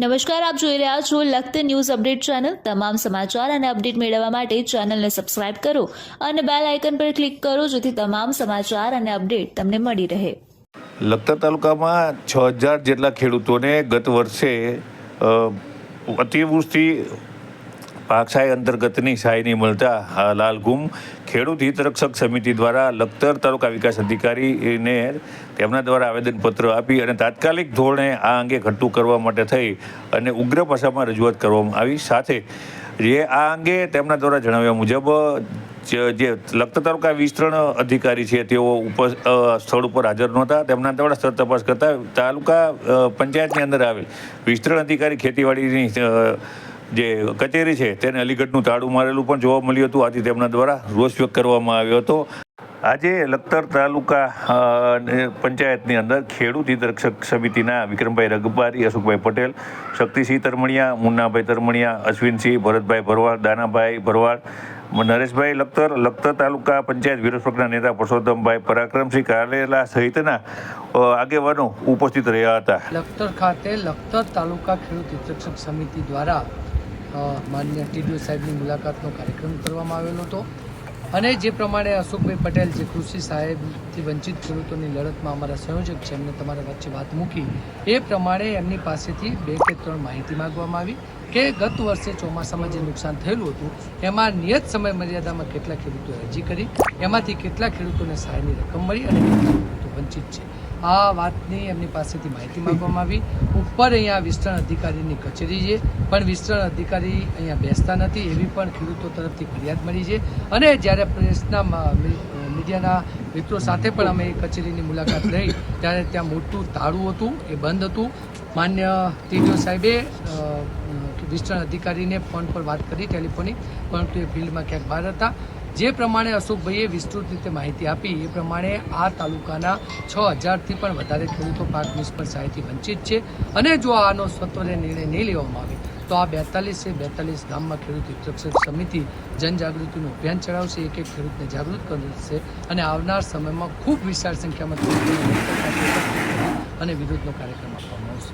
નમસ્કાર, આપ જોઈ રહ્યા છો લખત ન્યૂઝ અપડેટ ચેનલ. તમામ સમાચાર અને અપડેટ મેળવવા માટે ચેનલને સબસ્ક્રાઇબ કરો અને બેલ આઇકન પર ક્લિક કરો, જેથી તમામ સમાચાર અને અપડેટ તમને મળી રહે. લખતર તાલુકામાં છ હજાર જેટલા ખેડૂતોને ગત વર્ષે અતિવૃષ્ટિ પાક અંતર્ગતની સહાયની મળતા લાલગુમ ખેડૂત હિતરક્ષક સમિતિ દ્વારા લખતર તાલુકા વિકાસ અધિકારીને તેમના દ્વારા આવેદનપત્ર આપી અને તાત્કાલિક ધોરણે આ અંગે ઘટતું કરવા માટે થઈ અને ઉગ્ર ભાષામાં રજૂઆત કરવામાં આવી. સાથે જે આ અંગે તેમના દ્વારા જણાવ્યા મુજબ, જે લખતર તાલુકા વિસ્તરણ અધિકારી છે, તેઓ ઉપર સ્થળ ઉપર હાજર નહોતા. તેમના દ્વારા સ્થળ તપાસ કરતા તાલુકા પંચાયતની અંદર આવેલ વિસ્તરણ અધિકારી ખેતીવાડીની જે કચેરી છે તેને અલીગઢનું તાળું મારેલું પણ જોવા મળ્યું હતું. આથી તેમના દ્વારા રોષ વ્યક્ત કરવામાં આવ્યો હતો. આજે લખતર તાલુકા પંચાયતની અંદર ખેડૂત હિતરક્ષક સમિતિના વિક્રમભાઈ રઘબારી, અશોકભાઈ પટેલ, શક્તિસિંહ તરમણિયા, મુન્નાભાઈ તરમણિયા, અશ્વિનસિંહ, ભરતભાઈ ભરવાડ, દાનાભાઈ ભરવાડ નરેશભાઈ લખતર લખતર તાલુકા પંચાયત વિરોધ પક્ષના નેતા પુરુષોત્તમભાઈ પરાક્રમસિંહ કારેલા સહિતના આગેવાનો ઉપસ્થિત રહ્યા હતા. લખતર ખાતે લખતર તાલુકા ખેડૂત હિતરક્ષક સમિતિ દ્વારા માન્ય ટીડીઓ સાહેબની મુલાકાતનો કાર્યક્રમ કરવામાં આવેલો હતો. અને જે પ્રમાણે અશોકભાઈ પટેલ જે કૃષિ સાહેબથી વંચિત ખેડૂતોની લડતમાં અમારા સંયોજક છે, એમને તમારા વચ્ચે વાત મૂકી, એ પ્રમાણે એમની પાસેથી બે કે ત્રણ માહિતી માંગવામાં આવી કે ગત વર્ષે ચોમાસામાં જે નુકસાન થયેલું હતું, એમાં નિયત સમય મર્યાદામાં કેટલા ખેડૂતોએ અરજી કરી, એમાંથી કેટલા ખેડૂતોને સહાયની રકમ મળી અને વંચિત છે. આ વાતની એમની પાસેથી માહિતી માંગવામાં આવી. ઉપર અહીંયા વિસ્તરણ અધિકારીની કચેરી છે, પણ વિસ્તરણ અધિકારી અહીંયા બેસતા નથી, એવી પણ ખેડૂતો તરફથી ફરિયાદ મળી છે. અને જ્યારે પ્રેસના મીડિયાના મિત્રો સાથે પણ અમે કચેરીની મુલાકાત લઈ, ત્યારે ત્યાં મોટું તાળું હતું, એ બંધ હતું. માન્ય ટીડીઓ સાહેબે વિસ્તરણ અધિકારીને ફોન પર વાત કરી ટેલિફોનિક, પરંતુ એ ફિલ્ડમાં ક્યાંક બહાર હતા. જે પ્રમાણે અશોકભાઈએ વિસ્તૃત રીતે માહિતી આપી, એ પ્રમાણે આ તાલુકાના છ હજારથી પણ વધારે ખેડૂતો પાક નિષ્ફળ સહાયથી વંચિત છે. અને જો આનો સત્વરે નિર્ણય નહીં લેવામાં આવે, તો આ બેતાલીસે બેતાલીસ ગામમાં ખેડૂત હિતરક્ષક સમિતિ જનજાગૃતિનું અભિયાન ચલાવશે. એક એક ખેડૂતને જાગૃત કરશે અને આવનાર સમયમાં ખૂબ વિશાળ સંખ્યામાં અને વિરોધનો કાર્યક્રમ આપવામાં આવશે.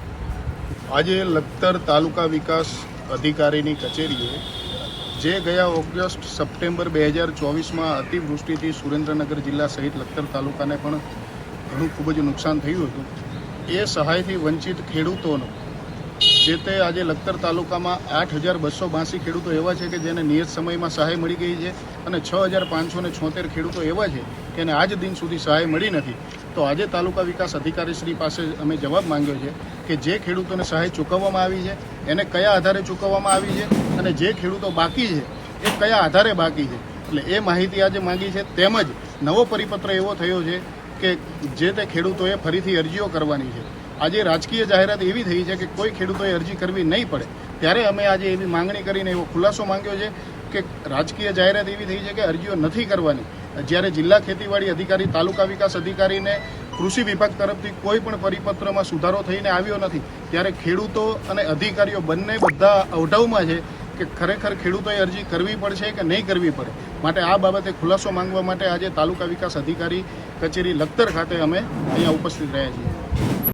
આજે લખતર તાલુકા વિકાસ અધિકારીની કચેરીએ જે ગયા ઓગસ્ટ, સપ્ટેમ્બર બે હજાર ચોવીસમાં અતિવૃષ્ટિથી સુરેન્દ્રનગર જિલ્લા સહિત લખતર તાલુકાને પણ ઘણું ખૂબ જ નુકસાન થયું હતું. એ સહાયથી વંચિત ખેડૂતોનો, જે તે આજે લખતર તાલુકામાં આઠ હજાર બસો બાસી ખેડૂતો એવા છે કે જેને નિયત સમયમાં સહાય મળી ગઈ છે અને છ હજાર પાંચસો ને છોતેર ખેડૂતો એવા છે કે એને આજ દિન સુધી સહાય મળી નથી, તો આજે તાલુકા વિકાસ અધિકારી શ્રી પાસે અમે જવાબ માંગ્યો છે કે જે ખેડૂતોને સહાય ચૂકવવામાં આવી છે, એને કયા આધારે ચૂકવવામાં આવી છે અને જે ખેડૂતો બાકી છે, એ કયા આધારે બાકી છે? એટલે એ માહિતી આજે માંગી છે, તેમજ નવો પરિપત્ર એવો થયો છે કે જે તે ખેડૂતોએ ફરીથી અરજીઓ કરવાની છે. આજે રાજકીય જાહેરાત એવી થઈ છે કે કોઈ ખેડૂતોએ અરજી કરવી નહીં પડે. ત્યારે અમે આજે એવી માંગણી કરીને એવો ખુલાસો માંગ્યો છે કે રાજકીય જાહેરાત એવી થઈ છે કે અરજીઓ નથી કરવાની. જ્યારે જિલ્લા ખેતીવાડી અધિકારી, તાલુકા વિકાસ અધિકારીને કૃષિ વિભાગ તરફથી કોઈ પણ પરિપત્રમાં સુધારો થઈને આવ્યો નથી, ત્યારે ખેડૂતો અને અધિકારીઓ બંને બધા અવઢવમાં છે કે ખરેખર ખેડૂતોએ અરજી કરવી પડશે કે નહીં કરવી પડે. માટે આ બાબતે ખુલાસો માંગવા માટે આજે તાલુકા વિકાસ અધિકારી કચેરી લખતર ખાતે અમે અહીંયા ઉપસ્થિત રહ્યા છીએ.